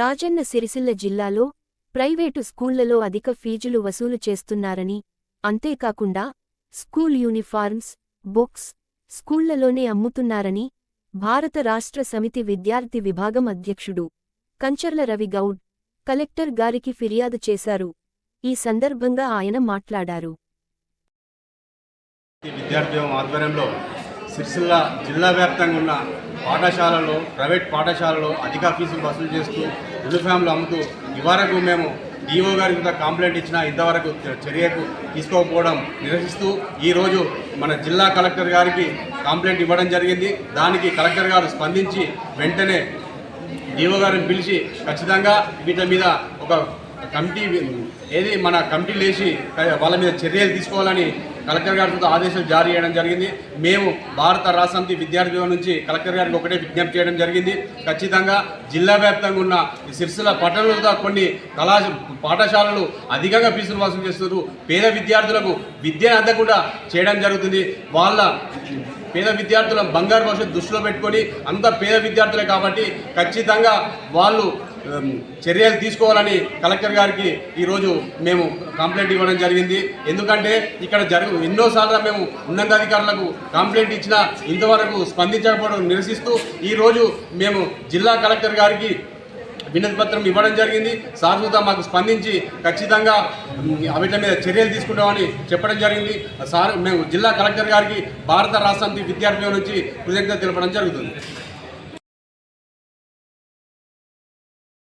రాజన్న సిరిసిల్ల జిల్లాలో ప్రైవేటు స్కూళ్ళలో అధిక ఫీజులు వసూలు చేస్తున్నారని అంతేకాకుండా స్కూల్ యూనిఫార్మ్స్ బుక్స్ స్కూళ్ళలోనే అమ్ముతున్నారని భారత రాష్ట్ర సమితి విద్యార్థి విభాగం అధ్యక్షుడు కంచర్ల రవి గౌడ్ కలెక్టర్ గారికి ఫిర్యాదు చేశారు. ఈ సందర్భంగా ఆయన మాట్లాడారు. ఆధ్వర్యంలో సిరిసిల్ల జిల్లా వ్యాప్తంగా ఉన్న పాఠశాలలో ప్రైవేట్ పాఠశాలలో అధిక ఫీజులు వసూలు చేస్తూ యూనిఫామ్లు అమ్ముతూ ఇవరకు మేము డిఓ గారి కూడా కంప్లైంట్ ఇచ్చినా ఇంతవరకు చర్యకు తీసుకోకపోవడం నిరసిస్తూ ఈరోజు మన జిల్లా కలెక్టర్ గారికి కంప్లైంట్ ఇవ్వడం జరిగింది. దానికి కలెక్టర్ గారు స్పందించి వెంటనే డిఓ గారిని పిలిచి ఖచ్చితంగా వీటి మీద ఒక కమిటీ ఏది మన కమిటీ లేచి వాళ్ళ మీద చర్యలు తీసుకోవాలని కలెక్టర్ గారితో ఆదేశాలు జారీ చేయడం జరిగింది. మేము భారత రాష్ట్ర విద్యార్థుల విద్యార్థి నుంచి కలెక్టర్ గారికి ఒకటే విజ్ఞప్తి చేయడం జరిగింది. ఖచ్చితంగా జిల్లా వ్యాప్తంగా ఉన్న ఈ సిరిసిల్ల పట్టణంలో కొన్ని కళా పాఠశాలలు అధికంగా ఫీజులు వసూలు చేస్తున్నారు. పేద విద్యార్థులకు విద్యను అందకుండా చేయడం జరుగుతుంది. వాళ్ళ పేద విద్యార్థుల బంగారు భవిష్యత్తు దృష్టిలో పెట్టుకొని అంత పేద విద్యార్థులే కాబట్టి ఖచ్చితంగా వాళ్ళు చర్యలు తీసుకోవాలని కలెక్టర్ గారికి ఈరోజు మేము కంప్లైంట్ ఇవ్వడం జరిగింది. ఎందుకంటే ఇక్కడ జరుగు ఎన్నోసార్లు మేము ఉన్నతాధికారులకు కంప్లైంట్ ఇచ్చినా ఇంతవరకు స్పందించకపోవడం నిరసిస్తూ ఈరోజు మేము జిల్లా కలెక్టర్ గారికి వినతి పత్రం ఇవ్వడం జరిగింది. సాధుత మాకు స్పందించి ఖచ్చితంగా వీటి మీద చర్యలు తీసుకుంటామని చెప్పడం జరిగింది. సార్ మేము జిల్లా కలెక్టర్ గారికి భారత రాష్ట్రానికి విద్యార్థుల విద్యార్థి నుంచి కృతజ్ఞత తెలపడం జరుగుతుంది.